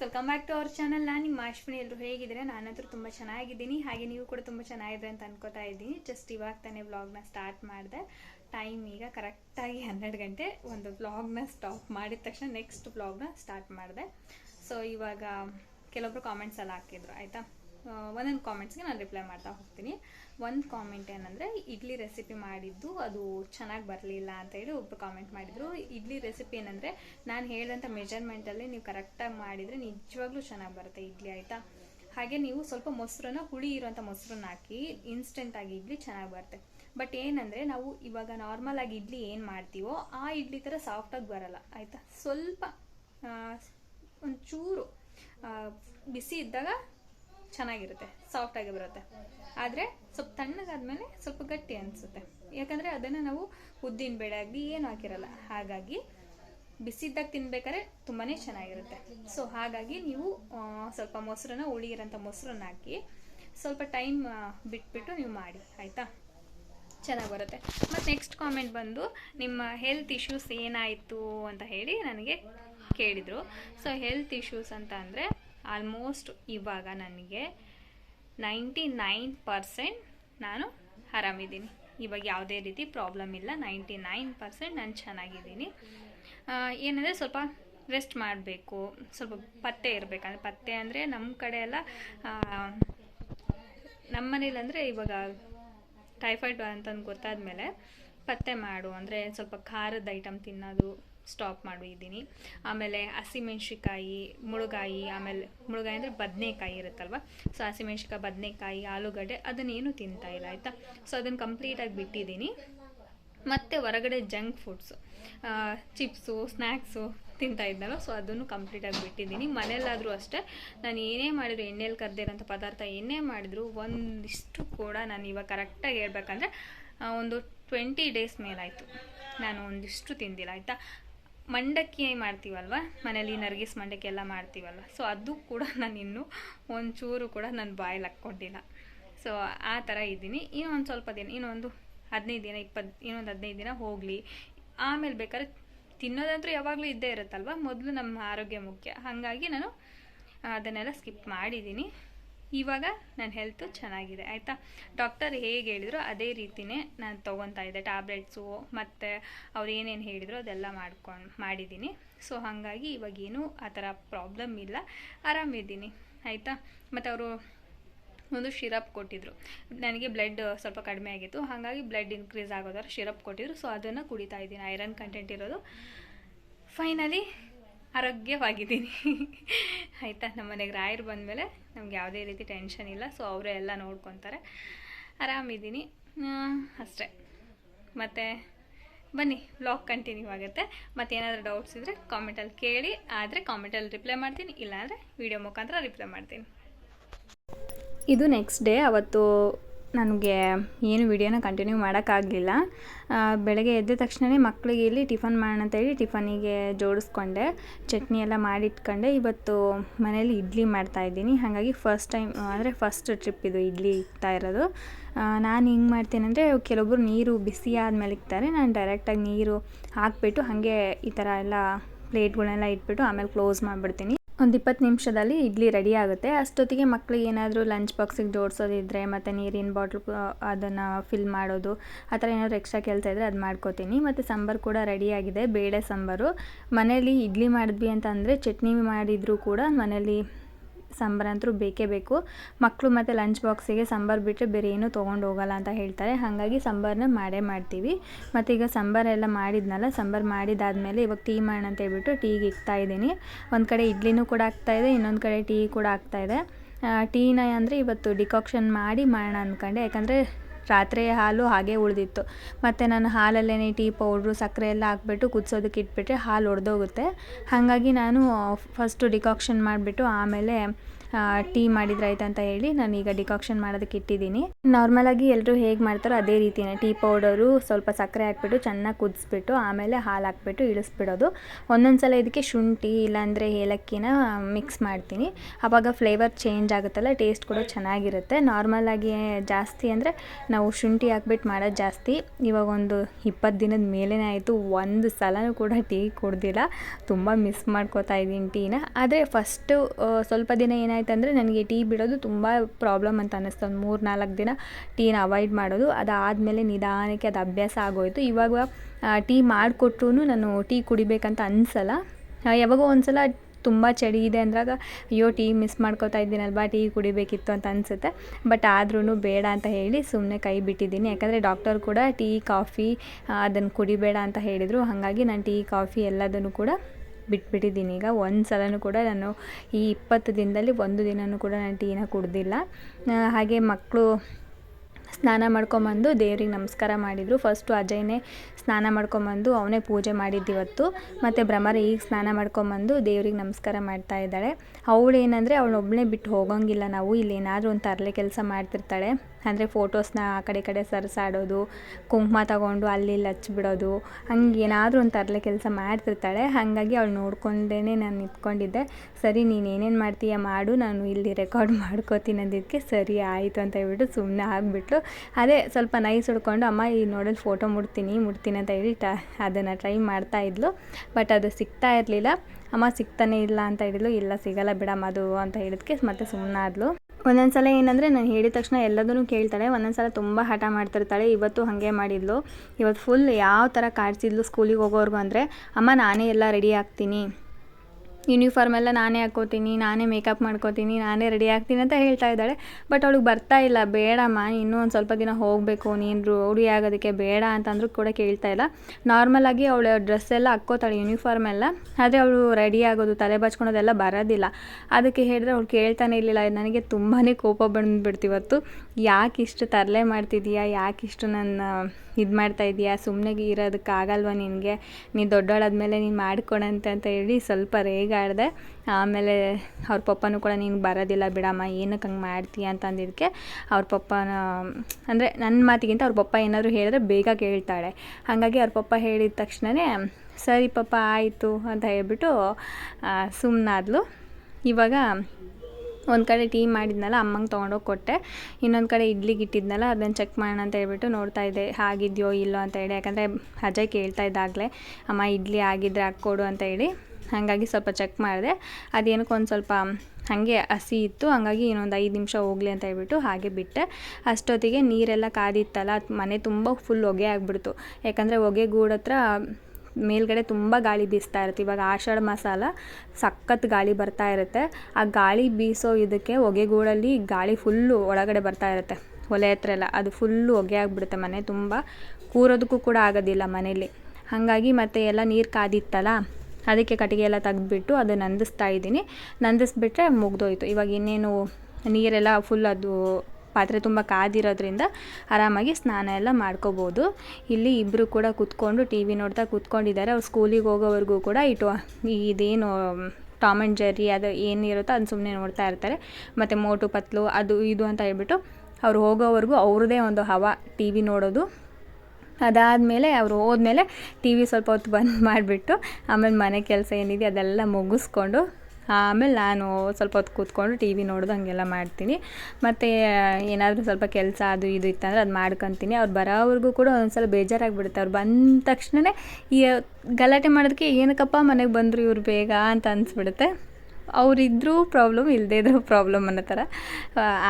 Welcome back to our channel ನಾನು ನಿಮ್ಮ ಅಶ್ವಿನಿ ಎಲ್ಲರೂ ಹೇಗಿದ್ರೆ ನಾನಂತೂ ತುಂಬ ಚೆನ್ನಾಗಿದ್ದೀನಿ. ಹಾಗೆ ನೀವು ಕೂಡ ತುಂಬ ಚೆನ್ನಾಗಿದೆ ಅಂತ ಅನ್ಕೋತಾ ಇದ್ದೀನಿ. ಜಸ್ಟ್ ಇವಾಗ ತಾನೇ ವ್ಲಾಗ್ನ ಸ್ಟಾರ್ಟ್ ಮಾಡಿದೆ. ಟೈಮ್ ಈಗ ಕರೆಕ್ಟಾಗಿ ಹನ್ನೆರಡು ಗಂಟೆ ಒಂದು ವ್ಲಾಗ್ನ ಸ್ಟಾಪ್ ಮಾಡಿದ ತಕ್ಷಣ ನೆಕ್ಸ್ಟ್ ವ್ಲಾಗ್ನ ಸ್ಟಾರ್ಟ್ ಮಾಡಿದೆ. ಸೊ ಇವಾಗ ಕೆಲವೊಬ್ರು ಕಾಮೆಂಟ್ಸ್ ಎಲ್ಲ ಹಾಕಿದ್ರು, ಆಯಿತಾ? ಒಂದೊಂದು ಕಾಮೆಂಟ್ಸ್ಗೆ ನಾನು ರಿಪ್ಲೈ ಮಾಡ್ತಾ ಹೋಗ್ತೀನಿ. ಒಂದು ಕಾಮೆಂಟ್ ಏನಂದರೆ, ಇಡ್ಲಿ ರೆಸಿಪಿ ಮಾಡಿದ್ದು ಅದು ಚೆನ್ನಾಗಿ ಬರಲಿಲ್ಲ ಅಂತ ಹೇಳಿ ಒಬ್ಬರು ಕಾಮೆಂಟ್ ಮಾಡಿದರು. ಇಡ್ಲಿ ರೆಸಿಪಿ ಏನಂದರೆ, ನಾನು ಹೇಳಿದಂಥ ಮೆಜರ್ಮೆಂಟಲ್ಲಿ ನೀವು ಕರೆಕ್ಟಾಗಿ ಮಾಡಿದರೆ ನಿಜವಾಗ್ಲೂ ಚೆನ್ನಾಗಿ ಬರುತ್ತೆ ಇಡ್ಲಿ, ಆಯಿತಾ? ಹಾಗೆ ನೀವು ಸ್ವಲ್ಪ ಮೊಸರನ್ನ, ಹುಳಿ ಇರುವಂಥ ಮೊಸರನ್ನ ಹಾಕಿ ಇನ್ಸ್ಟೆಂಟಾಗಿ ಇಡ್ಲಿ ಚೆನ್ನಾಗಿ ಬರುತ್ತೆ. ಬಟ್ ಏನಂದರೆ, ನಾವು ಇವಾಗ ನಾರ್ಮಲಾಗಿ ಇಡ್ಲಿ ಏನು ಮಾಡ್ತೀವೋ, ಆ ಇಡ್ಲಿ ಥರ ಸಾಫ್ಟಾಗಿ ಬರಲ್ಲ, ಆಯಿತಾ? ಸ್ವಲ್ಪ ಒಂಚೂರು ಬಿಸಿ ಇದ್ದಾಗ ಚೆನ್ನಾಗಿರುತ್ತೆ ಸಾಫ್ಟಾಗಿ ಬರುತ್ತೆ. ಆದರೆ ಸ್ವಲ್ಪ ತಣ್ಣಗಾದ್ಮೇಲೆ ಸ್ವಲ್ಪ ಗಟ್ಟಿ ಅನಿಸುತ್ತೆ. ಯಾಕಂದರೆ ಅದನ್ನು ನಾವು ಉದ್ದಿನ ಬೇಳೆ ಆಗಲಿ ಏನು ಹಾಕಿರಲ್ಲ, ಹಾಗಾಗಿ ಬಿಸಿದ್ದಾಗ ತಿನ್ಬೇಕಾದ್ರೆ ತುಂಬಾ ಚೆನ್ನಾಗಿರುತ್ತೆ. ಸೊ ಹಾಗಾಗಿ ನೀವು ಸ್ವಲ್ಪ ಮೊಸರನ್ನ ಉಳಿಯಿರೋಂಥ ಮೊಸರನ್ನ ಹಾಕಿ ಸ್ವಲ್ಪ ಟೈಮ್ ಬಿಟ್ಬಿಟ್ಟು ನೀವು ಮಾಡಿ, ಆಯಿತಾ? ಚೆನ್ನಾಗಿ ಬರುತ್ತೆ. ಮತ್ತು ನೆಕ್ಸ್ಟ್ ಕಾಮೆಂಟ್ ಬಂದು, ನಿಮ್ಮ ಹೆಲ್ತ್ ಇಶ್ಯೂಸ್ ಏನಾಯಿತು ಅಂತ ಹೇಳಿ ನನಗೆ ಕೇಳಿದರು. ಸೊ ಹೆಲ್ತ್ ಇಶ್ಯೂಸ್ ಅಂತ ಅಂದರೆ ಆಲ್ಮೋಸ್ಟ್ ಇವಾಗ ನನಗೆ ನೈಂಟಿ ನೈನ್ ಪರ್ಸೆಂಟ್ ನಾನು ಆರಾಮಿದ್ದೀನಿ. ಇವಾಗ ಯಾವುದೇ ರೀತಿ ಪ್ರಾಬ್ಲಮ್ ಇಲ್ಲ. ನೈಂಟಿ ನೈನ್ ಪರ್ಸೆಂಟ್ ನಾನು ಚೆನ್ನಾಗಿದ್ದೀನಿ. ಏನಂದರೆ ಸ್ವಲ್ಪ ರೆಸ್ಟ್ ಮಾಡಬೇಕು. ಸ್ವಲ್ಪ ಪತ್ತೆ ಇರಬೇಕಂದ್ರೆ ಪತ್ತೆ ಅಂದರೆ ನಮ್ಮ ಕಡೆ ಎಲ್ಲ ನಮ್ಮ ಮನೇಲಿ ಅಂದರೆ ಇವಾಗ ಟೈಫಾಯ್ಡ್ ಅಂತಂದು ಗೊತ್ತಾದ ಮೇಲೆ ಪತ್ತೆ ಮಾಡು. ಅಂದರೆ ಸ್ವಲ್ಪ ಖಾರದ ಐಟಮ್ ತಿನ್ನೋದು ಸ್ಟಾಪ್ ಮಾಡಿದ್ದೀನಿ ಆಮೇಲೆ ಹಸಿಮೆಣ್ಸಿಕಾಯಿ ಮುಳುಗಾಯಿ, ಆಮೇಲೆ ಮುಳುಗಾಯಿ ಅಂದರೆ ಬದನೆಕಾಯಿ ಇರುತ್ತಲ್ವ? ಸೊ ಹಸಿಮೆಣ್ಸಿಕಾಯಿ ಬದನೆಕಾಯಿ, ಆಲೂಗಡ್ಡೆ ಅದನ್ನೇನು ತಿಂತಾ ಇಲ್ಲ, ಆಯಿತಾ? ಸೊ ಅದನ್ನು ಕಂಪ್ಲೀಟಾಗಿ ಬಿಟ್ಟಿದ್ದೀನಿ. ಮತ್ತು ಹೊರಗಡೆ ಜಂಕ್ ಫುಡ್ಸು ಚಿಪ್ಸು ಸ್ನ್ಯಾಕ್ಸು ತಿಂತಾ ಇದ್ದಲ್ಲ ಸೊ ಅದನ್ನು ಕಂಪ್ಲೀಟಾಗಿ ಬಿಟ್ಟಿದ್ದೀನಿ. ಮನೆಯಲ್ಲಾದರೂ ಅಷ್ಟೇ, ನಾನು ಏನೇ ಮಾಡಿದ್ರು ಎಣ್ಣೆಯಲ್ಲಿ ಕರೆದಿರೋಂಥ ಪದಾರ್ಥ ಏನೇ ಮಾಡಿದ್ರು, ಒಂದಿಷ್ಟು ಕೂಡ ನಾನು ಇವಾಗ ಕರೆಕ್ಟಾಗಿ ಹೇಳ್ಬೇಕಂದ್ರೆ ಒಂದು ಟ್ವೆಂಟಿ ಡೇಸ್ ಮೇಲಾಯಿತು. ನಾನು ಒಂದಿಷ್ಟು ತಿಂದಿಲ್ಲ, ಆಯಿತಾ? ಮಂಡಕ್ಕಿ ಮಾಡ್ತೀವಲ್ವ? ಮನೇಲಿ ನರ್ಗಿಸ್ ಮಂಡಕ್ಕಿ ಎಲ್ಲ ಮಾಡ್ತೀವಲ್ವ? ಸೊ ಅದು ಕೂಡ ನಾನು ಇನ್ನೂ ಒಂಚೂರು ಕೂಡ ನಾನು ಬಾಯಲ್ಲಿ ಹಾಕ್ಕೊಂಡಿಲ್ಲ. ಸೊ ಆ ಥರ ಇದ್ದೀನಿ. ಇನ್ನೂ ಒಂದು ಸ್ವಲ್ಪ ದಿನ, ಇನ್ನೊಂದು ಹದಿನೈದು ದಿನ ಇಪ್ಪತ್ತು ಇನ್ನೊಂದು ಹದಿನೈದು ದಿನ ಹೋಗಲಿ. ಆಮೇಲೆ ಬೇಕಾದ್ರೆ ತಿನ್ನೋದಂತೂ ಯಾವಾಗಲೂ ಇದ್ದೇ ಇರುತ್ತಲ್ವ? ಮೊದಲು ನಮ್ಮ ಆರೋಗ್ಯ ಮುಖ್ಯ. ಹಾಗಾಗಿ ನಾನು ಅದನ್ನೆಲ್ಲ ಸ್ಕಿಪ್ ಮಾಡಿದ್ದೀನಿ. ಇವಾಗ ನನ್ನ ಹೆಲ್ತು ಚೆನ್ನಾಗಿದೆ, ಆಯಿತಾ? ಡಾಕ್ಟರ್ ಹೇಗೆ ಹೇಳಿದ್ರು ಅದೇ ರೀತಿನೇ ನಾನು ತೊಗೊತಾ ಇದ್ದೆ ಟ್ಯಾಬ್ಲೆಟ್ಸು ಮತ್ತು ಅವ್ರು ಏನೇನು ಹೇಳಿದ್ರು ಅದೆಲ್ಲ ಮಾಡ್ಕೊಂಡು ಮಾಡಿದ್ದೀನಿ ಸೊ ಹಾಗಾಗಿ ಇವಾಗೇನು ಆ ಥರ ಪ್ರಾಬ್ಲಮ್ ಇಲ್ಲ. ಆರಾಮಿದ್ದೀನಿ ಆಯಿತಾ? ಮತ್ತು ಅವರು ಒಂದು ಶಿರಪ್ ಕೊಟ್ಟಿದ್ರು. ನನಗೆ ಬ್ಲಡ್ ಸ್ವಲ್ಪ ಕಡಿಮೆ ಆಗಿತ್ತು, ಹಾಗಾಗಿ ಬ್ಲಡ್ ಇನ್ಕ್ರೀಸ್ ಆಗೋದಾರ ಶಿರಪ್ ಕೊಟ್ಟಿದ್ರು. ಸೊ ಅದನ್ನು ಕುಡಿತಾ ಇದ್ದೀನಿ ಐರನ್ ಕಂಟೆಂಟ್ ಇರೋದು. ಫೈನಲಿ ಆರೋಗ್ಯವಾಗಿದ್ದೀನಿ. ಆಯಿತಾ? ನಮ್ಮ ಮನೆಗೆ ರಾಯರು ಬಂದಮೇಲೆ ನಮ್ಗೆ ಯಾವುದೇ ರೀತಿ ಟೆನ್ಷನ್ ಇಲ್ಲ. ಸೊ ಅವರೇ ಎಲ್ಲ ನೋಡ್ಕೊತಾರೆ. ಆರಾಮಿದ್ದೀನಿ. ಅಷ್ಟೇ. ಮತ್ತು ಬನ್ನಿ ಬ್ಲಾಗ್ ಕಂಟಿನ್ಯೂ ಆಗುತ್ತೆ. ಮತ್ತೇನಾದರೂ ಡೌಟ್ಸ್ ಇದ್ದರೆ ಕಾಮೆಂಟಲ್ಲಿ ಕೇಳಿ. ಆದರೆ ಕಾಮೆಂಟಲ್ಲಿ ರಿಪ್ಲೈ ಮಾಡ್ತೀನಿ. ಇಲ್ಲಾಂದರೆ ವೀಡಿಯೋ ಮುಖಾಂತರ ರಿಪ್ಲೈ ಮಾಡ್ತೀನಿ. ಇದು ನೆಕ್ಸ್ಟ್ ಡೇ ಅವತ್ತು ನನಗೆ ಏನು ವಿಡಿಯೋನ ಕಂಟಿನ್ಯೂ ಮಾಡೋಕ್ಕಾಗಲಿಲ್ಲ. ಬೆಳಗ್ಗೆ ಎದ್ದ ತಕ್ಷಣವೇ ಮಕ್ಕಳಿಗೆ ಇಲ್ಲಿ ಟಿಫನ್ ಮಾಡೋಣ ಅಂತೇಳಿ ಟಿಫನಿಗೆ ಜೋಡಿಸ್ಕೊಂಡೆ. ಚಟ್ನಿ ಎಲ್ಲ ಮಾಡಿಟ್ಕೊಂಡೆ. ಇವತ್ತು ಮನೇಲಿ ಇಡ್ಲಿ ಮಾಡ್ತಾಯಿದ್ದೀನಿ ಹಾಗಾಗಿ ಫಸ್ಟ್ ಟೈಮ್ ಅಂದರೆ ಫಸ್ಟ್ ಟ್ರಿಪ್ ಇದು ಇಡ್ಲಿ ಇಕ್ತಾ ಇರೋದು. ನಾನು ಹಿಂಗೆ ಮಾಡ್ತೇನೆಂದರೆ ಕೆಲವೊಬ್ಬರು ನೀರು ಬಿಸಿ ಆದಮೇಲೆ ಇಕ್ತಾರೆ. ನಾನು ಡೈರೆಕ್ಟಾಗಿ ನೀರು ಹಾಕಿಬಿಟ್ಟು ಹಾಗೆ ಈ ಥರ ಎಲ್ಲ ಪ್ಲೇಟ್ಗಳನ್ನೆಲ್ಲ ಇಟ್ಬಿಟ್ಟು ಆಮೇಲೆ ಕ್ಲೋಸ್ ಮಾಡಿಬಿಡ್ತೀನಿ. ಒಂದು ಇಪ್ಪತ್ತು ನಿಮಿಷದಲ್ಲಿ ಇಡ್ಲಿ ರೆಡಿ ಆಗುತ್ತೆ. ಅಷ್ಟೊತ್ತಿಗೆ ಮಕ್ಳಿಗೆ ಏನಾದರೂ ಲಂಚ್ ಬಾಕ್ಸಿಗೆ ಜೋಡಿಸೋದಿದ್ರೆ ಮತ್ತು ನೀರಿನ ಬಾಟ್ಲು ಅದನ್ನು ಫಿಲ್ ಮಾಡೋದು, ಆ ಥರ ಏನಾದರೂ ಎಕ್ಸ್ಟ್ರಾ ಕೆಲಸ ಇದ್ದರೆ ಅದು ಮಾಡ್ಕೋತೀನಿ. ಮತ್ತು ಸಾಂಬಾರು ಕೂಡ ರೆಡಿಯಾಗಿದೆ ಬೇಳೆ ಸಾಂಬಾರು. ಮನೇಲಿ ಇಡ್ಲಿ ಮಾಡಿದ್ವಿ ಅಂತ ಅಂದರೆ ಚಟ್ನಿ ಮಾಡಿದರೂ ಕೂಡ ಮನೇಲಿ ಸಾಂಬಾರಂತೂ ಬೇಕೇ ಬೇಕು. ಮಕ್ಕಳು ಮತ್ತು ಲಂಚ್ ಬಾಕ್ಸಿಗೆ ಸಾಂಬಾರು ಬಿಟ್ಟರೆ ಬೇರೆ ಏನು ತೊಗೊಂಡು ಹೋಗಲ್ಲ ಅಂತ ಹೇಳ್ತಾರೆ. ಹಾಗಾಗಿ ಸಾಂಬಾರನ್ನ ಮಾಡೇ ಮಾಡ್ತೀವಿ. ಮತ್ತು ಈಗ ಸಾಂಬಾರೆಲ್ಲ ಮಾಡಿದ್ನಲ್ಲ, ಸಾಂಬಾರು ಮಾಡಿದಾದಮೇಲೆ ಇವಾಗ ಟೀ ಮಾಡೋಣ ಅಂತ ಹೇಳ್ಬಿಟ್ಟು ಟೀಗೆ ಇಕ್ತಾ ಇದ್ದೀನಿ. ಒಂದು ಕಡೆ ಇಡ್ಲಿನೂ ಕೂಡ ಆಗ್ತಾಯಿದೆ ಇನ್ನೊಂದು ಕಡೆ ಟೀ ಕೂಡ ಆಗ್ತಾಯಿದೆ ಟೀನ ಅಂದರೆ ಇವತ್ತು ಡಿಕಾಕ್ಷನ್ ಮಾಡಿ ಮಾಡೋಣ ಅಂದ್ಕೊಂಡೆ ಯಾಕಂದರೆ ರಾತ್ರಿ ಹಾಲು ಹಾಗೆ ಉಳಿದಿತ್ತು. ಮತ್ತು ನಾನು ಹಾಲಲ್ಲೇ ಟೀ ಪೌಡ್ರು, ಸಕ್ಕರೆ ಎಲ್ಲ ಹಾಕ್ಬಿಟ್ಟು ಕುದಿಸೋದಕ್ಕೆ ಇಟ್ಬಿಟ್ರೆ ಹಾಲು ಒಡೆದೋಗುತ್ತೆ. ಹಾಗಾಗಿ ನಾನು ಫಸ್ಟು ಡಿಕಾಕ್ಷನ್ ಮಾಡಿಬಿಟ್ಟು ಆಮೇಲೆ ಟೀ ಮಾಡಿದ್ರಾಯ್ತು ಅಂತ ಹೇಳಿ ನಾನು ಈಗ ಡಿಕಾಕ್ಷನ್ ಮಾಡೋದಕ್ಕೆ ಇಟ್ಟಿದ್ದೀನಿ. ನಾರ್ಮಲಾಗಿ ಎಲ್ಲರೂ ಹೇಗೆ ಮಾಡ್ತಾರೋ ಅದೇ ರೀತಿಯೇ ಟೀ ಪೌಡರು, ಸ್ವಲ್ಪ ಸಕ್ಕರೆ ಹಾಕ್ಬಿಟ್ಟು ಚೆನ್ನಾಗಿ ಕುದಿಸ್ಬಿಟ್ಟು ಆಮೇಲೆ ಹಾಲು ಹಾಕ್ಬಿಟ್ಟು ಇಳಿಸ್ಬಿಡೋದು. ಒಂದೊಂದು ಸಲ ಇದಕ್ಕೆ ಶುಂಠಿ ಇಲ್ಲಾಂದರೆ ಏಲಕ್ಕಿನ ಮಿಕ್ಸ್ ಮಾಡ್ತೀನಿ. ಆವಾಗ ಫ್ಲೇವರ್ ಚೇಂಜ್ ಆಗುತ್ತಲ್ಲ ಟೇಸ್ಟ್ ಕೂಡ ಚೆನ್ನಾಗಿರುತ್ತೆ. ನಾರ್ಮಲಾಗಿ ಜಾಸ್ತಿ ಅಂದರೆ ನಾವು ಶುಂಠಿ ಹಾಕ್ಬಿಟ್ಟು ಮಾಡೋದು ಜಾಸ್ತಿ. ಇವಾಗ ಒಂದು ಇಪ್ಪತ್ತು ದಿನದ ಮೇಲೇ ಆಯಿತು. ಒಂದು ಸಲನೂ ಕೂಡ ಟೀ ಕುಡ್ದಿಲ್ಲ. ತುಂಬ ಮಿಸ್ ಮಾಡ್ಕೋತಾ ಇದ್ದೀನಿ ಟೀನ. ಆದರೆ ಫಸ್ಟು ಸ್ವಲ್ಪ ದಿನ ಏನಾಯ್ತು ಅಂದರೆ ನನಗೆ ಟೀ ಬಿಡೋದು ತುಂಬ ಪ್ರಾಬ್ಲಮ್ ಅಂತ ಅನ್ನಿಸ್ತು. ಒಂದು ಮೂರು ನಾಲ್ಕು ದಿನ ಟೀನ ಅವಾಯ್ಡ್ ಮಾಡೋದು. ಅದಾದಮೇಲೆ ನಿಧಾನಕ್ಕೆ ಅದು ಅಭ್ಯಾಸ ಆಗೋಯಿತು. ಇವಾಗ ಟೀ ಮಾಡಿಕೊಟ್ರು ನಾನು ಟೀ ಕುಡಿಬೇಕಂತ ಅನಿಸಲ್ಲ. ಯಾವಾಗೋ ಒಂದು ಸಲ ತುಂಬ ಚಳಿ ಇದೆ ಅಂದಾಗ ಅಯ್ಯೋ, ಟೀ ಮಿಸ್ ಮಾಡ್ಕೋತಾ ಇದ್ದೀನಲ್ವಾ, ಟೀ ಕುಡಿಬೇಕಿತ್ತು ಅಂತ ಅನಿಸುತ್ತೆ. ಬಟ್ ಆದ್ರೂ ಬೇಡ ಅಂತ ಹೇಳಿ ಸುಮ್ಮನೆ ಕೈ ಬಿಟ್ಟಿದ್ದೀನಿ. ಯಾಕಂದರೆ ಡಾಕ್ಟರ್ ಕೂಡ ಟೀ, ಕಾಫಿ ಅದನ್ನು ಕುಡಿಬೇಡ ಅಂತ ಹೇಳಿದರು. ಹಾಗಾಗಿ ನಾನು ಟೀ, ಕಾಫಿ ಎಲ್ಲದನ್ನು ಕೂಡ ಬಿಟ್ಬಿಟ್ಟಿದ್ದೀನಿ. ಈಗ ಒಂದು ಸಲನೂ ಕೂಡ ನಾನು ಈ ಇಪ್ಪತ್ತು ದಿನದಲ್ಲಿ ಒಂದು ದಿನವೂ ಕೂಡ ನಾನು ಟೀನ ಕುಡ್ದಿಲ್ಲ. ಹಾಗೆ ಮಕ್ಕಳು ಸ್ನಾನ ಮಾಡ್ಕೊಂಬಂದು ದೇವ್ರಿಗೆ ನಮಸ್ಕಾರ ಮಾಡಿದರು. ಫಸ್ಟು ಅಜಯ್ನೇ ಸ್ನಾನ ಮಾಡ್ಕೊಂಬಂದು ಅವನೇ ಪೂಜೆ ಮಾಡಿದ್ದಿವತ್ತು ಮತ್ತು ಭ್ರಮರ ಈಗ ಸ್ನಾನ ಮಾಡ್ಕೊಂಬಂದು ದೇವ್ರಿಗೆ ನಮಸ್ಕಾರ ಮಾಡ್ತಾ ಇದ್ದಾಳೆ. ಅವಳು ಏನಂದರೆ ಅವಳೊಬ್ಬಳೇ ಬಿಟ್ಟು ಹೋಗೋಂಗಿಲ್ಲ ನಾವು. ಇಲ್ಲಿ ಏನಾದರೂ ಒಂದು ತರಲೆ ಕೆಲಸ ಮಾಡ್ತಿರ್ತಾಳೆ. ಅಂದರೆ ಫೋಟೋಸ್ನ ಆ ಕಡೆ ಕಡೆ ಸರಿಸಾಡೋದು, ಕುಂಕುಮ ತಗೊಂಡು ಅಲ್ಲಿ ಇಲ್ಲಿ ಹಚ್ಬಿಡೋದು, ಹಂಗೆ ಏನಾದರೂ ಒಂದು ತರಲೆ ಕೆಲಸ ಮಾಡ್ತಿರ್ತಾಳೆ. ಹಾಗಾಗಿ ಅವಳು ನೋಡ್ಕೊಂಡೇ ನಾನು ನಿಂತ್ಕೊಂಡಿದ್ದೆ. ಸರಿ, ನೀನು ಏನೇನು ಮಾಡ್ತೀಯ ಮಾಡು, ನಾನು ಇಲ್ಲಿ ರೆಕಾರ್ಡ್ ಮಾಡ್ಕೋತೀನಿ ಅಂದಿದ್ದಕ್ಕೆ ಸರಿ ಆಯಿತು ಅಂತ ಹೇಳ್ಬಿಟ್ಟು ಸುಮ್ಮನೆ ಆಗಿಬಿಟ್ಲು. ಅದೇ ಸ್ವಲ್ಪ ನೈಸ್ ಹುಡ್ಕೊಂಡು, ಅಮ್ಮ, ಈ ನೋಡಲು ಫೋಟೋ ಮುಡ್ತೀನಿ ಮುಡ್ತೀನಿ ಅಂತ ಹೇಳಿ ಟ ಅದನ್ನು ಟ್ರೈ ಮಾಡ್ತಾ ಇದ್ಲು. ಬಟ್ ಅದು ಸಿಗ್ತಾ ಇರಲಿಲ್ಲ. ಅಮ್ಮ ಸಿಗ್ತಾನೆ ಇಲ್ಲ ಅಂತ ಹೇಳಿದ್ಲು. ಇಲ್ಲ, ಸಿಗಲ್ಲ ಬಿಡಮ್ಮ ಅದು, ಅಂತ ಹೇಳಿದ್ಕೆ ಮತ್ತೆ ಸುಮ್ಮನಾದ್ಲು ಒಂದೊಂದು ಸಲ ಏನಂದರೆ ನಾನು ಹೇಳಿದ ತಕ್ಷಣ ಎಲ್ಲದನ್ನು ಕೇಳ್ತಾಳೆ, ಒಂದೊಂದು ಸಲ ತುಂಬ ಹಠ ಮಾಡ್ತಿರ್ತಾಳೆ. ಇವತ್ತು ಹಾಗೆ ಮಾಡಿದ್ಲು. ಇವತ್ತು ಫುಲ್ ಯಾವ ಥರ ಕಾಡ್ಸಿದ್ಲು ಸ್ಕೂಲಿಗೆ ಹೋಗೋವರೆಗೂ ಅಂದರೆ, ಅಮ್ಮ, ನಾನೇ ಎಲ್ಲ ರೆಡಿ ಆಗ್ತೀನಿ. ಯೂನಿಫಾರ್ಮ್ ಎಲ್ಲ ನಾನೇ ಹಾಕ್ಕೋತೀನಿ, ನಾನೇ ಮೇಕಪ್ ಮಾಡ್ಕೋತೀನಿ, ನಾನೇ ರೆಡಿ ಆಗ್ತೀನಿ ಅಂತ ಹೇಳ್ತಾ ಇದ್ದಾಳೆ. ಬಟ್ ಅವಳಿಗೆ ಬರ್ತಾ ಇಲ್ಲ, ಬೇಡಮ್ಮ, ಇನ್ನೂ ಒಂದು ಸ್ವಲ್ಪ ದಿನ ಹೋಗಬೇಕು, ನೀನು ರೂಢಿ ಆಗೋದಕ್ಕೆ ಬೇಡ ಅಂತಂದ್ರೂ ಕೂಡ ಕೇಳ್ತಾ ಇಲ್ಲ. ನಾರ್ಮಲಾಗಿ ಅವಳ ಡ್ರೆಸ್ ಎಲ್ಲ ಹಾಕ್ಕೋತಾಳೆ ಯೂನಿಫಾರ್ಮ್ ಎಲ್ಲ. ಆದರೆ ಅವಳು ರೆಡಿ ಆಗೋದು, ತಲೆ ಬಚ್ಕೊಳೋದೆಲ್ಲ ಬರೋದಿಲ್ಲ. ಅದಕ್ಕೆ ಹೇಳಿದ್ರೆ ಅವಳು ಕೇಳ್ತಾನೆ ಇರಲಿಲ್ಲ, ನನಗೆ ತುಂಬಾ ಕೋಪ ಬಂದುಬಿಡ್ತಿವತ್ತು. ಯಾಕೆ ಇಷ್ಟು ತರಲೆ ಮಾಡ್ತಿದ್ದೀಯಾ ಯಾಕೆ ಇಷ್ಟು ನನ್ನ ಇದು ಮಾಡ್ತಾ ಇದೀಯಾ? ಸುಮ್ಮನೆ ಇರೋದಕ್ಕಾಗಲ್ವ ನಿನಗೆ? ನೀ ದೊಡ್ಡವಳಾದ್ಮೇಲೆ ನೀನು ಮಾಡ್ಕೊಡಂತ ಅಂತ ಹೇಳಿ ಸ್ವಲ್ಪ ರೇಗಾಡಿದೆ ಆಮೇಲೆ ಅವ್ರ ಪಪ್ಪನೂ ಕೂಡ ನೀನು ಬರೋದಿಲ್ಲ ಬಿಡಮ್ಮ, ಏನಕ್ಕೆ ಹಂಗೆ ಮಾಡ್ತೀಯ ಅಂತ ಅಂದಿದ್ದಕ್ಕೆ ಅವ್ರ ಪಪ್ಪನ, ಅಂದರೆ ನನ್ನ ಮಾತಿಗಿಂತ ಅವ್ರ ಪಪ್ಪ ಏನಾದರೂ ಹೇಳಿದ್ರೆ ಬೇಗ ಕೇಳ್ತಾಳೆ. ಹಾಗಾಗಿ ಅವ್ರ ಪಪ್ಪ ಹೇಳಿದ ತಕ್ಷಣವೇ ಸರಿ ಪಪ್ಪ, ಆಯಿತು ಅಂತ ಹೇಳ್ಬಿಟ್ಟು ಸುಮ್ಮನಾದ್ಲು ಇವಾಗ ಒಂದು ಕಡೆ ಟೀ ಮಾಡಿದ್ನಲ್ಲ, ಅಮ್ಮಂಗೆ ತೊಗೊಂಡೋಗಿ ಕೊಟ್ಟೆ. ಇನ್ನೊಂದು ಕಡೆ ಇಡ್ಲಿಗೆ ಇಟ್ಟಿದ್ನಲ್ಲ ಅದನ್ನು ಚೆಕ್ ಮಾಡೋಣ ಅಂತ ಹೇಳ್ಬಿಟ್ಟು ನೋಡ್ತಾ ಇದ್ದೆ ಆಗಿದೆಯೋ ಇಲ್ಲೋ ಅಂತ ಹೇಳಿ. ಯಾಕಂದರೆ ಅಜಯ್ ಕೇಳ್ತಾ ಇದ್ದಾಗಲೇ, ಅಮ್ಮ, ಇಡ್ಲಿ ಆಗಿದ್ರೆ ಹಾಕ್ಕೊಡು ಅಂತ ಹೇಳಿ. ಹಾಗಾಗಿ ಸ್ವಲ್ಪ ಚೆಕ್ ಮಾಡಿದೆ. ಅದೇನಕ್ಕೆ ಒಂದು ಸ್ವಲ್ಪ ಹಾಗೆ ಹಸಿ ಇತ್ತು, ಹಾಗಾಗಿ ಇನ್ನೊಂದು ಐದು ನಿಮಿಷ ಹೋಗಲಿ ಅಂತ ಹೇಳ್ಬಿಟ್ಟು ಹಾಗೆ ಬಿಟ್ಟೆ. ಅಷ್ಟೊತ್ತಿಗೆ ನೀರೆಲ್ಲ ಕಾದಿತ್ತಲ್ಲ ಮನೆ ತುಂಬ ಫುಲ್ ಹೊಗೆ ಆಗಿಬಿಡ್ತು. ಯಾಕಂದರೆ ಹೊಗೆ ಗೂಡತ್ರ ಮೇಲ್ಗಡೆ ತುಂಬ ಗಾಳಿ ಬೀಸ್ತಾ ಇರುತ್ತೆ. ಇವಾಗ ಆಷಾಢ ಮಸಾಲ ಸಖತ್ ಗಾಳಿ ಬರ್ತಾ ಇರುತ್ತೆ. ಆ ಗಾಳಿ ಬೀಸೋ ಇದಕ್ಕೆ ಹೊಗೆಗೂಡಲ್ಲಿ ಗಾಳಿ ಫುಲ್ಲು ಒಳಗಡೆ ಬರ್ತಾ ಇರುತ್ತೆ. ಒಲೆ ಹತ್ರ ಎಲ್ಲ, ಅದು ಫುಲ್ಲು ಹೊಗೆ ಆಗಿಬಿಡುತ್ತೆ ಮನೆ ತುಂಬ. ಕೂರೋದಕ್ಕೂ ಕೂಡ ಆಗೋದಿಲ್ಲ ಮನೇಲಿ. ಹಾಗಾಗಿ ಮತ್ತೆ ಎಲ್ಲ ನೀರು ಕಾದಿತ್ತಲ್ಲ, ಅದಕ್ಕೆ ಕಟ್ಟಿಗೆ ಎಲ್ಲ ತೆಗೆದ್ಬಿಟ್ಟು ಅದು ನಂದಿಸ್ತಾ ಇದ್ದೀನಿ. ನಂದಿಸ್ಬಿಟ್ರೆ ಮುಗ್ದೋಯ್ತು. ಇವಾಗ ಇನ್ನೇನು ನೀರೆಲ್ಲ ಫುಲ್ ಅದು ಪಾತ್ರೆ ತುಂಬ ಕಾದಿರೋದ್ರಿಂದ ಆರಾಮಾಗಿ ಸ್ನಾನ ಎಲ್ಲ ಮಾಡ್ಕೋಬೋದು. ಇಲ್ಲಿ ಇಬ್ಬರು ಕೂಡ ಕೂತ್ಕೊಂಡು ಟಿ ವಿ ನೋಡ್ತಾ ಕೂತ್ಕೊಂಡಿದ್ದಾರೆ. ಅವ್ರು ಸ್ಕೂಲಿಗೆ ಹೋಗೋವರೆಗೂ ಕೂಡ ಇಟ್ಟು ಇದೇನು ಟಾಮ್ ಆ್ಯಂಡ್ ಜೆರ್ರಿ ಅದು ಏನಿರುತ್ತೋ ಅದನ್ನ ಸುಮ್ಮನೆ ನೋಡ್ತಾ ಇರ್ತಾರೆ. ಮತ್ತು ಮೋಟು, ಪತ್ಲು, ಅದು ಇದು ಅಂತ ಹೇಳ್ಬಿಟ್ಟು ಅವ್ರು ಹೋಗೋವರೆಗೂ ಅವ್ರದ್ದೇ ಒಂದು ಹವಾ ಟಿ ವಿ ನೋಡೋದು. ಅದಾದಮೇಲೆ ಅವರು ಹೋದ್ಮೇಲೆ ಟಿ ವಿ ಸ್ವಲ್ಪ ಹೊತ್ತು ಬಂದ್ ಮಾಡಿಬಿಟ್ಟು ಆಮೇಲೆ ಮನೆ ಕೆಲಸ ಏನಿದೆ ಅದೆಲ್ಲ ಮುಗಿಸ್ಕೊಂಡು ಆಮೇಲೆ ನಾನು ಸ್ವಲ್ಪ ಹೊತ್ತು ಕೂತ್ಕೊಂಡು ಟಿ ವಿ ನೋಡೋದು ಹಾಗೆಲ್ಲ ಮಾಡ್ತೀನಿ. ಮತ್ತು, ಏನಾದರೂ ಸ್ವಲ್ಪ ಕೆಲಸ ಅದು ಇದು ಇತ್ತಂದ್ರೆ ಅದು ಮಾಡ್ಕೊತೀನಿ. ಅವ್ರು ಬರೋವ್ರಿಗೂ ಕೂಡ ಒಂದ್ಸಲ ಬೇಜಾರಾಗಿಬಿಡುತ್ತೆ. ಅವ್ರು ಬಂದ ತಕ್ಷಣವೇ ಈ ಗಲಾಟೆ ಮಾಡೋದಕ್ಕೆ ಏನಕ್ಕಪ್ಪ ಮನೆಗೆ ಬಂದರು ಇವ್ರು ಬೇಗ ಅಂತ ಅನಿಸ್ಬಿಡುತ್ತೆ. ಅವರಿದ್ದರೂ ಪ್ರಾಬ್ಲಮ್ ಇಲ್ಲದೇ ಇದ್ರೂ ಪ್ರಾಬ್ಲಮ್ ಅನ್ನೋ ಥರ.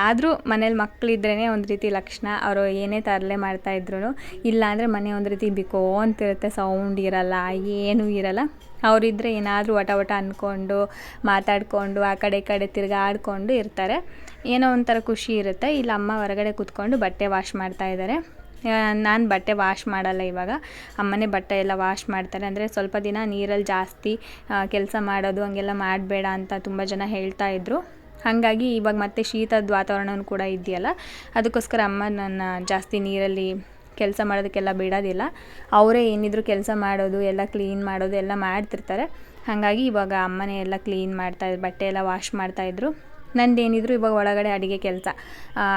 ಆದರೂ ಮನೇಲಿ ಮಕ್ಕಳಿದ್ರೇ ಒಂದು ರೀತಿ ಲಕ್ಷಣ. ಅವರು ಏನೇ ತರಲೆ ಮಾಡ್ತಾಯಿದ್ರು ಇಲ್ಲ ಅಂದರೆ ಮನೆ ಒಂದು ರೀತಿ ಬಿಕೋ ಅಂತಿರುತ್ತೆ. ಸೌಂಡ್ ಇರಲ್ಲ, ಏನೂ ಇರಲ್ಲ. ಅವರಿದ್ದರೆ ಏನಾದರೂ ವಟ ವಟ ಅಂದ್ಕೊಂಡು ಮಾತಾಡಿಕೊಂಡು ಆ ಕಡೆ ಈ ಕಡೆ ತಿರುಗಾಡ್ಕೊಂಡು ಇರ್ತಾರೆ. ಏನೋ ಒಂಥರ ಖುಷಿ ಇರುತ್ತೆ. ಇಲ್ಲಿ ಅಮ್ಮ ಹೊರಗಡೆ ಕೂತ್ಕೊಂಡು ಬಟ್ಟೆ ವಾಶ್ ಮಾಡ್ತಾ ಇದ್ದಾರೆ ನಾನು ಬಟ್ಟೆ ವಾಶ್ ಮಾಡಲ್ಲ ಇವಾಗ. ಅಮ್ಮನೇ ಬಟ್ಟೆ ಎಲ್ಲ ವಾಶ್ ಮಾಡ್ತಾರೆ. ಅಂದರೆ ಸ್ವಲ್ಪ ದಿನ ನೀರಲ್ಲಿ ಜಾಸ್ತಿ ಕೆಲಸ ಮಾಡೋದು ಹಂಗೆಲ್ಲ ಮಾಡಬೇಡ ಅಂತ ತುಂಬ ಜನ ಹೇಳ್ತಾ ಇದ್ದರು ಹಾಗಾಗಿ ಇವಾಗ ಮತ್ತೆ ಶೀತದ ವಾತಾವರಣವೂ ಕೂಡ ಇದೆಯಲ್ಲ. ಅದಕ್ಕೋಸ್ಕರ ಅಮ್ಮ ನನ್ನ ಜಾಸ್ತಿ ನೀರಲ್ಲಿ ಕೆಲಸ ಮಾಡೋದಕ್ಕೆಲ್ಲ ಬಿಡೋದಿಲ್ಲ. ಅವರೇ ಏನಿದ್ರು ಕೆಲಸ ಮಾಡೋದು, ಎಲ್ಲ ಕ್ಲೀನ್ ಮಾಡೋದು, ಎಲ್ಲ ಮಾಡ್ತಿರ್ತಾರೆ. ಹಾಗಾಗಿ ಇವಾಗ ಅಮ್ಮನೇ ಎಲ್ಲ ಕ್ಲೀನ್ ಮಾಡ್ತಾ ಬಟ್ಟೆ ಎಲ್ಲ ವಾಶ್ ಮಾಡ್ತಾಯಿದ್ರು ನಂದೇನಿದ್ರು ಇವಾಗ ಒಳಗಡೆ ಅಡುಗೆ ಕೆಲಸ.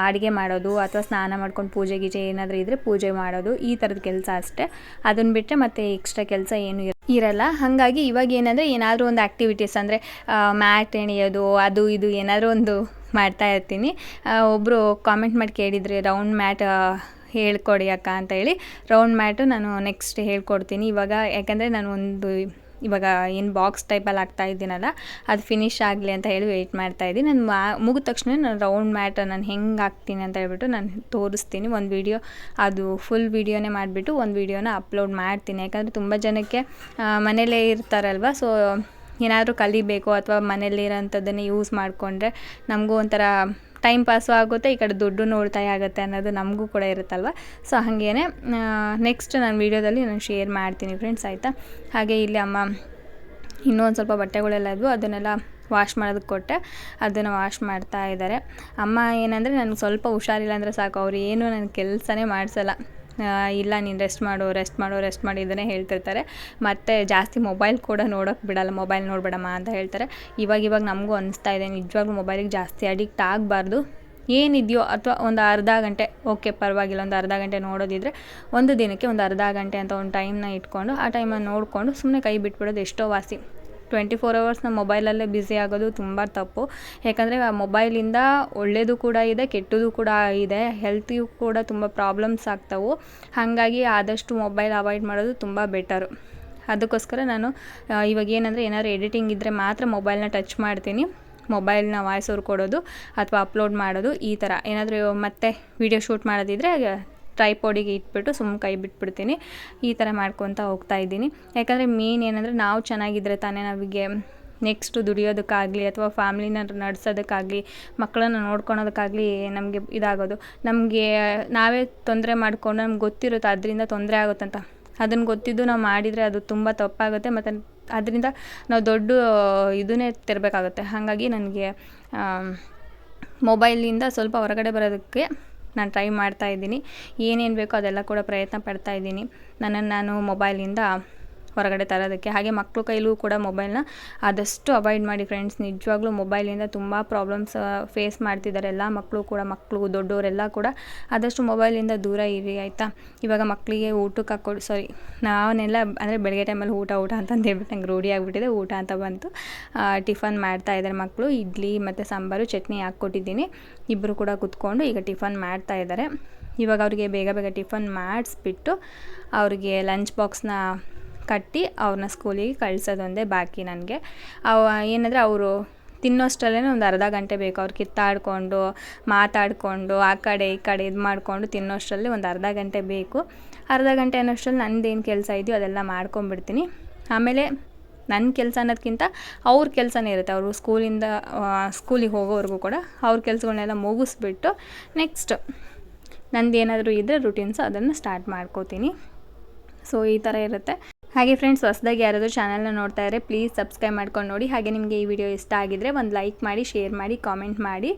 ಅಡುಗೆ ಮಾಡೋದು ಅಥವಾ ಸ್ನಾನ ಮಾಡ್ಕೊಂಡು ಪೂಜೆ ಗೀಜೆ ಏನಾದರೂ ಇದ್ದರೆ ಪೂಜೆ ಮಾಡೋದು, ಈ ಥರದ ಕೆಲಸ ಅಷ್ಟೇ. ಅದನ್ನು ಬಿಟ್ಟರೆ ಮತ್ತೆ ಎಕ್ಸ್ಟ್ರಾ ಕೆಲಸ ಏನು ಇರ- ಇರಲ್ಲ. ಹಾಗಾಗಿ ಇವಾಗ ಏನಂದರೆ ಏನಾದರೂ ಒಂದು ಆ್ಯಕ್ಟಿವಿಟೀಸ್ ಅಂದರೆ ಮ್ಯಾಟ್ ಎಣಿಯೋದು, ಅದು ಇದು ಏನಾದರೂ ಒಂದು ಮಾಡ್ತಾ ಇರ್ತೀನಿ. ಒಬ್ಬರು ಕಾಮೆಂಟ್ ಮಾಡಿ ಕೇಳಿದರೆ ರೌಂಡ್ ಮ್ಯಾಟ್ ಹೇಳ್ಕೊಡಿ ಅಕ್ಕ ಅಂತ ಹೇಳಿ ರೌಂಡ್ ಮ್ಯಾಟು ನಾನು ನೆಕ್ಸ್ಟ್ ಹೇಳ್ಕೊಡ್ತೀನಿ. ಇವಾಗ ಯಾಕಂದರೆ ನಾನು ಒಂದು ಇವಾಗ ಏನು ಬಾಕ್ಸ್ ಟೈಪಲ್ಲಿ ಹಾಕ್ತಾ ಇದ್ದೀನಲ್ಲ, ಅದು ಫಿನಿಶ್ ಆಗಲಿ ಅಂತ ಹೇಳಿ ವೆಯ್ಟ್ ಮಾಡ್ತಾ ಇದ್ದೀನಿ. ನಾನು ಮಾ, ಮುಗಿದ ತಕ್ಷಣ ನಾನು ರೌಂಡ್ ಮ್ಯಾಟ್ ನಾನು ಹೆಂಗೆ ಹಾಕ್ತೀನಿ ಅಂತ ಹೇಳ್ಬಿಟ್ಟು ನಾನು ತೋರಿಸ್ತೀನಿ. ಒಂದು ವಿಡಿಯೋ ಅದು ಫುಲ್ ವಿಡಿಯೋನೇ ಮಾಡಿಬಿಟ್ಟು ಒಂದು ವಿಡಿಯೋನ ಅಪ್ಲೋಡ್ ಮಾಡ್ತೀನಿ. ಯಾಕಂದರೆ ತುಂಬ ಜನಕ್ಕೆ ಮನೇಲೇ ಇರ್ತಾರಲ್ವ ಸೊ ಏನಾದರೂ ಕಲಿಬೇಕು ಅಥವಾ ಮನೇಲಿರೋಂಥದ್ದನ್ನೇ ಯೂಸ್ ಮಾಡಿಕೊಂಡ್ರೆ ನಮಗೂ ಒಂಥರ ಟೈಮ್ ಪಾಸು ಆಗುತ್ತೆ, ಈ ಕಡೆ ದುಡ್ಡು ಉಳಿತಾಯ ಆಗುತ್ತೆ ಅನ್ನೋದು ನಮಗೂ ಕೂಡ ಇರುತ್ತಲ್ವ? ಸೊ ಹಾಗೇನೆ ನೆಕ್ಸ್ಟ್ ನಾನು ವೀಡಿಯೋದಲ್ಲಿ ನಾನು ಶೇರ್ ಮಾಡ್ತೀನಿ ಫ್ರೆಂಡ್ಸ್ ಆಯಿತಾ? ಹಾಗೆ ಇಲ್ಲಿ ಅಮ್ಮ ಇನ್ನೂ ಒಂದು ಸ್ವಲ್ಪ ಬಟ್ಟೆಗಳೆಲ್ಲ ಇದ್ವು, ಅದನ್ನೆಲ್ಲ ವಾಶ್ ಮಾಡೋದಕ್ಕೆ ಕೊಟ್ಟೆ, ಅದನ್ನು ವಾಶ್ ಮಾಡ್ತಾ ಇದ್ದಾರೆ. ಅಮ್ಮ ಏನಂದರೆ ನನಗೆ ಸ್ವಲ್ಪ ಹುಷಾರಿಲ್ಲ ಅಂದರೆ ಸಾಕು, ಅವ್ರು ಏನು ನನ್ನ ಕೆಲಸನೇ ಮಾಡಿಸಲ್ಲ. ಇಲ್ಲ, ನೀನು ರೆಸ್ಟ್ ಮಾಡು ರೆಸ್ಟ್ ಮಾಡು ರೆಸ್ಟ್ ಮಾಡಿ ಇದನ್ನೇ ಹೇಳ್ತಿರ್ತಾರೆ. ಮತ್ತು ಜಾಸ್ತಿ ಮೊಬೈಲ್ ಕೂಡ ನೋಡೋಕ್ಕೆ ಬಿಡಲ್ಲ ಮೊಬೈಲ್ ನೋಡಬೇಡಮ್ಮ ಅಂತ ಹೇಳ್ತಾರೆ. ಇವಾಗ ಇವಾಗ ನಮಗೂ ಅನಿಸ್ತಾ ಇದೆ, ನಿಜವಾಗ್ಲೂ ಮೊಬೈಲಿಗೆ ಜಾಸ್ತಿ ಅಡಿಕ್ಟ್ ಆಗಬಾರ್ದು. ಏನಿದೆಯೋ ಅಥವಾ ಒಂದು ಅರ್ಧ ಗಂಟೆ ಓಕೆ ಪರವಾಗಿಲ್ಲ, ಒಂದು ಅರ್ಧ ಗಂಟೆ ನೋಡೋದಿದ್ರೆ ಒಂದು ದಿನಕ್ಕೆ ಒಂದು ಅರ್ಧ ಗಂಟೆ ಅಂತ ಒಂದು ಟೈಮ್ನ ಇಟ್ಕೊಂಡು, ಆ ಟೈಮನ್ನು ನೋಡಿಕೊಂಡು ಸುಮ್ಮನೆ ಕೈ ಬಿಟ್ಬಿಡೋದು ಎಷ್ಟೋ ವಾಸಿ. ಟ್ವೆಂಟಿ ಫೋರ್ ಅವರ್ಸ್ ಮೊಬೈಲಲ್ಲೇ ಬ್ಯುಸಿ ಆಗೋದು ತುಂಬ ತಪ್ಪು. ಯಾಕಂದರೆ ಆ ಮೊಬೈಲಿಂದ ಒಳ್ಳೆಯದು ಕೂಡ ಇದೆ ಕೆಟ್ಟದು ಕೂಡ ಇದೆ ಹೆಲ್ತಿಗೂ ಕೂಡ ತುಂಬ ಪ್ರಾಬ್ಲಮ್ಸ್ ಆಗ್ತವೆ. ಹಾಗಾಗಿ ಆದಷ್ಟು ಮೊಬೈಲ್ ಅವಾಯ್ಡ್ ಮಾಡೋದು ತುಂಬ ಬೆಟರು ಅದಕ್ಕೋಸ್ಕರ ನಾನು ಇವಾಗ ಏನಂದರೆ ಏನಾದ್ರು ಎಡಿಟಿಂಗ್ ಇದ್ದರೆ ಮಾತ್ರ ಮೊಬೈಲ್ನ ಟಚ್ ಮಾಡ್ತೀನಿ. ಮೊಬೈಲ್ನ ವಾಯ್ಸ್ ಅವ್ರು ಕೊಡೋದು, ಅಥವಾ ಅಪ್ಲೋಡ್ ಮಾಡೋದು, ಈ ಥರ ಏನಾದರೂ ಮತ್ತೆ ವಿಡಿಯೋ ಶೂಟ್ ಮಾಡೋದಿದ್ರೆ ಟ್ರೈಪೋಡಿಗೆ ಇಟ್ಬಿಟ್ಟು ಸುಮ್ಮನೆ ಕೈ ಬಿಟ್ಬಿಡ್ತೀನಿ. ಈ ಥರ ಮಾಡ್ಕೊತ ಹೋಗ್ತಾ ಇದ್ದೀನಿ. ಯಾಕಂದರೆ ಮೇನ್ ಏನಂದರೆ ನಾವು ಚೆನ್ನಾಗಿದ್ದರೆ ತಾನೇ ನಮಗೆ ನೆಕ್ಸ್ಟು ದುಡಿಯೋದಕ್ಕಾಗಲಿ ಅಥವಾ ಫ್ಯಾಮ್ಲಿನ ನಡೆಸೋದಕ್ಕಾಗಲಿ, ಮಕ್ಕಳನ್ನ ನೋಡ್ಕೊಳೋದಕ್ಕಾಗಲಿ ನಮಗೆ ಇದಾಗೋದು. ನಮಗೆ ನಾವೇ ತೊಂದರೆ ಮಾಡಿಕೊಂಡು ನಮ್ಗೆ ಗೊತ್ತಿರುತ್ತೆ ಅದರಿಂದ ತೊಂದರೆ ಆಗುತ್ತಂತ. ಅದನ್ನು ಗೊತ್ತಿದ್ದು ನಾವು ಮಾಡಿದರೆ ಅದು ತುಂಬ ತಪ್ಪಾಗುತ್ತೆ ಮತ್ತು ಅದರಿಂದ ನಾವು ದೊಡ್ಡ ಇದನ್ನೇ ತೆರಬೇಕಾಗುತ್ತೆ. ಹಾಗಾಗಿ ನನಗೆ ಮೊಬೈಲಿಂದ ಸ್ವಲ್ಪ ಹೊರಗಡೆ ಬರೋದಕ್ಕೆ ನಾನು ಟ್ರೈ ಮಾಡ್ತಾ ಇದ್ದೀನಿ. ಏನೇನು ಬೇಕೋ ಅದೆಲ್ಲ ಕೂಡ ಪ್ರಯತ್ನ ಪಡ್ತಾ ಇದ್ದೀನಿ. ನನ್ನನ್ನು ನಾನು ಮೊಬೈಲಿಂದ ಹೊರಗಡೆ ತರೋದಕ್ಕೆ. ಹಾಗೆ ಮಕ್ಕಳು ಕೈಲೂ ಕೂಡ ಮೊಬೈಲ್ನ ಆದಷ್ಟು ಅವಾಯ್ಡ್ ಮಾಡಿ ಫ್ರೆಂಡ್ಸ್. ನಿಜವಾಗ್ಲೂ ಮೊಬೈಲಿಂದ ತುಂಬ ಪ್ರಾಬ್ಲಮ್ಸ್ ಫೇಸ್ ಮಾಡ್ತಿದ್ದಾರೆ ಎಲ್ಲ ಮಕ್ಕಳು ಕೂಡ ಮಕ್ಕಳು ದೊಡ್ಡವರೆಲ್ಲ ಕೂಡ. ಆದಷ್ಟು ಮೊಬೈಲಿಂದ ದೂರ ಇರಿ, ಆಯಿತಾ? ಇವಾಗ ಮಕ್ಕಳಿಗೆ ಊಟಕ್ಕೆ ಹಾಕ್ಕೊಡು ಸಾರಿ ನಾವನ್ನೆಲ್ಲ, ಅಂದರೆ ಬೆಳಗ್ಗೆ ಟೈಮಲ್ಲಿ ಊಟ ಊಟ ಅಂತಂದು ಹೇಳ್ಬಿಟ್ಟು ನಂಗೆ ರೂಢಿ ಆಗಿಬಿಟ್ಟಿದೆ. ಊಟ ಅಂತ ಬಂತು. ಟಿಫನ್ ಮಾಡ್ತಾ ಇದ್ದಾರೆ ಮಕ್ಕಳು ಇಡ್ಲಿ ಮತ್ತು ಸಾಂಬಾರು, ಚಟ್ನಿ ಹಾಕ್ಕೊಟ್ಟಿದ್ದೀನಿ. ಇಬ್ಬರು ಕೂಡ ಕುತ್ಕೊಂಡು ಈಗ ಟಿಫನ್ ಮಾಡ್ತಾ ಇದ್ದಾರೆ. ಇವಾಗ ಅವರಿಗೆ ಬೇಗ ಬೇಗ ಟಿಫನ್ ಮಾಡಿಸ್ಬಿಟ್ಟು ಅವ್ರಿಗೆ ಲಂಚ್ ಬಾಕ್ಸ್ನ ಕಟ್ಟಿ ಅವ್ರನ್ನ ಸ್ಕೂಲಿಗೆ ಕಳಿಸೋದೊಂದೇ ಬಾಕಿ ನನಗೆ. ಅವ ಏನಂದರೆ ಅವರು ತಿನ್ನೋಷ್ಟರಲ್ಲೇ ಒಂದು ಅರ್ಧ ಗಂಟೆ ಬೇಕು. ಅವ್ರು ಕಿತ್ತಾಡಿಕೊಂಡು, ಮಾತಾಡಿಕೊಂಡು, ಆ ಕಡೆ ಈ ಕಡೆ ಇದು ಮಾಡಿಕೊಂಡು ತಿನ್ನೋಷ್ಟರಲ್ಲಿ ಒಂದು ಅರ್ಧ ಗಂಟೆ ಬೇಕು. ಅರ್ಧ ಗಂಟೆ ಅನ್ನೋಷ್ಟರಲ್ಲಿ ನಂದೇನು ಕೆಲಸ ಇದೆಯೋ ಅದೆಲ್ಲ ಮಾಡ್ಕೊಂಬಿಡ್ತೀನಿ ಆಮೇಲೆ ನನ್ನ ಕೆಲಸ ಅನ್ನೋದಕ್ಕಿಂತ ಅವ್ರ ಕೆಲಸನೇ ಇರುತ್ತೆ. ಅವರು ಸ್ಕೂಲಿಂದ ಸ್ಕೂಲಿಗೆ ಹೋಗೋವರೆಗೂ ಕೂಡ ಅವ್ರ ಕೆಲಸಗಳನ್ನೆಲ್ಲ ಮುಗಿಸ್ಬಿಟ್ಟು ನೆಕ್ಸ್ಟ್ ನಂದು ಏನಾದರೂ ಇದ್ದರೆ ರುಟೀನ್ಸ್ ಅದನ್ನು ಸ್ಟಾರ್ಟ್ ಮಾಡ್ಕೋತೀನಿ. ಸೊ ಈ ಥರ ಇರುತ್ತೆ. ಹಾಗೆ ಫ್ರೆಂಡ್ಸ್ ಹೊಸದಾಗಿ ಯಾರಾದರೂ ಚಾನಲ್ನ ನೋಡ್ತಾ ಇದ್ದರೆ ಪ್ಲೀಸ್ ಸಬ್ಸ್ಕ್ರೈಬ್ ಮಾಡ್ಕೊಂಡು ನೋಡಿ. ಹಾಗೆ ನಿಮಗೆ ಈ ವಿಡಿಯೋ ಇಷ್ಟ ಆಗಿದ್ರೆ ಒಂದು ಲೈಕ್ ಮಾಡಿ ಶೇರ್ ಮಾಡಿ ಕಾಮೆಂಟ್ ಮಾಡಿ.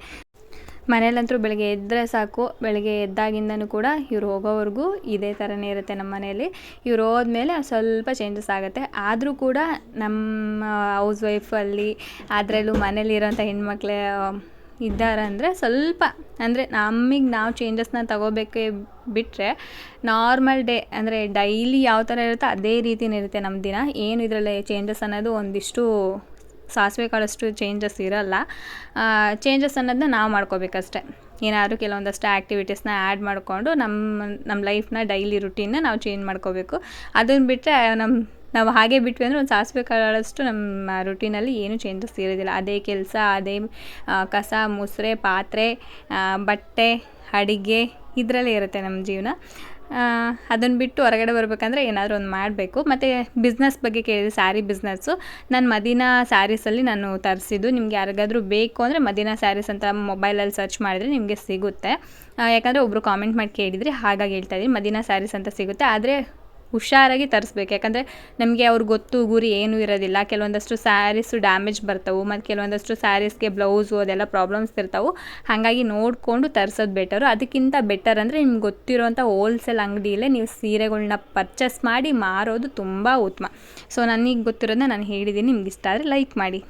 ಮನೇಲಂತೂ ಬೆಳಗ್ಗೆ ಎದ್ದರೆ ಸಾಕು. ಬೆಳಗ್ಗೆ ಎದ್ದಾಗಿಂದನೂ ಕೂಡ ಇವ್ರು ಹೋಗೋವರೆಗೂ ಇದೇ ಥರನೇ ಇರುತ್ತೆ ನಮ್ಮ ಮನೆಯಲ್ಲಿ. ಇವ್ರು ಹೋದ್ಮೇಲೆ ಸ್ವಲ್ಪ ಚೇಂಜಸ್ ಆಗುತ್ತೆ. ಆದರೂ ಕೂಡ ನಮ್ಮ ಹೌಸ್ ವೈಫಲ್ಲಿ ಅದರಲ್ಲೂ ಮನೇಲಿರೋಂಥ ಹೆಣ್ಮಕ್ಳೇ ಇದ್ದಾರಂದರೆ ಸ್ವಲ್ಪ ಅಂದರೆ ನಮಗೆ ನಾವು ಚೇಂಜಸ್ನ ತಗೋಬೇಕೇ ಬಿಟ್ಟರೆ ನಾರ್ಮಲ್ ಡೇ ಅಂದರೆ ಡೈಲಿ ಯಾವ ಥರ ಇರುತ್ತೋ ಅದೇ ರೀತಿನೇ ಇರುತ್ತೆ ನಮ್ಮ ದಿನ. ಏನು ಇದರಲ್ಲಿ ಚೇಂಜಸ್ ಅನ್ನೋದು ಒಂದಿಷ್ಟು ಸಾಸಿವೆ ಕಾಳಷ್ಟು ಚೇಂಜಸ್ ಇರಲ್ಲ. ಚೇಂಜಸ್ ಅನ್ನೋದನ್ನ ನಾವು ಮಾಡ್ಕೋಬೇಕಷ್ಟೆ. ಏನಾದರೂ ಕೆಲವೊಂದಷ್ಟು ಆ್ಯಕ್ಟಿವಿಟೀಸ್ನ ಆ್ಯಡ್ ಮಾಡಿಕೊಂಡು ನಮ್ಮ ನಮ್ಮ ಲೈಫ್ನ ಡೈಲಿ ರುಟೀನ್ನ ನಾವು ಚೇಂಜ್ ಮಾಡ್ಕೋಬೇಕು. ಅದನ್ನು ಬಿಟ್ಟರೆ ನಮ್ಮ ನಾವು ಹಾಗೆ ಬಿಟ್ವಿ ಅಂದರೆ ಒಂದು ಸಾಸಿವೆ ಕಾಳಷ್ಟು ನಮ್ಮ ರುಟೀನಲ್ಲಿ ಏನೂ ಚೇಂಜಸ್ ಇರೋದಿಲ್ಲ. ಅದೇ ಕೆಲಸ, ಅದೇ ಕಸ, ಮೊಸರೆ, ಪಾತ್ರೆ ಬಟ್ಟೆ, ಅಡಿಗೆ ಇದರಲ್ಲೇ ಇರುತ್ತೆ ನಮ್ಮ ಜೀವನ. ಅದನ್ನು ಬಿಟ್ಟು ಹೊರಗಡೆ ಬರಬೇಕಂದ್ರೆ ಏನಾದರೂ ಒಂದು ಮಾಡಬೇಕು. ಮತ್ತು ಬಿಸ್ನೆಸ್ ಬಗ್ಗೆ ಕೇಳಿದೆ ಸ್ಯಾರಿ ಬಿಸ್ನೆಸ್ಸು ನಾನು ಮದೀನಾ ಸ್ಯಾರೀಸಲ್ಲಿ ನಾನು ತರಿಸಿದ್ದು. ನಿಮ್ಗೆ ಯಾರಿಗಾದರೂ ಬೇಕು ಅಂದರೆ ಮದೀನಾ ಸ್ಯಾರೀಸ್ ಅಂತ ಮೊಬೈಲಲ್ಲಿ ಸರ್ಚ್ ಮಾಡಿದರೆ ನಿಮಗೆ ಸಿಗುತ್ತೆ. ಯಾಕಂದರೆ ಒಬ್ಬರು ಕಾಮೆಂಟ್ ಮಾಡಿ ಕೇಳಿದ್ರಿ ಹಾಗಾಗಿ ಹೇಳ್ತಾ ಇದ್ದೀನಿ. ಮದೀನಾ ಸ್ಯಾರೀಸ್ ಅಂತ ಸಿಗುತ್ತೆ. ಆದರೆ ಹುಷಾರಾಗಿ ತರಿಸ್ಬೇಕು. ಯಾಕಂದರೆ ನಮಗೆ ಅವ್ರು ಗೊತ್ತು, ಗುರಿ ಏನೂ ಇರೋದಿಲ್ಲ. ಕೆಲವೊಂದಷ್ಟು ಸ್ಯಾರೀಸು ಡ್ಯಾಮೇಜ್ ಬರ್ತವೆ ಮತ್ತು ಕೆಲವೊಂದಷ್ಟು ಸ್ಯಾರೀಸ್ಗೆ ಬ್ಲೌಸು ಅದೆಲ್ಲ ಪ್ರಾಬ್ಲಮ್ಸ್ ಇರ್ತಾವೆ. ಹಾಗಾಗಿ ನೋಡಿಕೊಂಡು ತರಿಸೋದು ಬೆಟರು ಅದಕ್ಕಿಂತ ಬೆಟರ್ ಅಂದರೆ ನಿಮ್ಗೆ ಗೊತ್ತಿರೋಂಥ ಹೋಲ್ಸೇಲ್ ಅಂಗಡಿಯಲ್ಲೇ ನೀವು ಸೀರೆಗಳನ್ನ ಪರ್ಚೇಸ್ ಮಾಡಿ ಮಾರೋದು ತುಂಬ ಉತ್ತಮ. ಸೊ ನನಗೆ ಗೊತ್ತಿರೋದನ್ನ ನಾನು ಹೇಳಿದ್ದೀನಿ. ನಿಮ್ಗೆ ಇಷ್ಟ ಆದರೆ ಲೈಕ್ ಮಾಡಿ.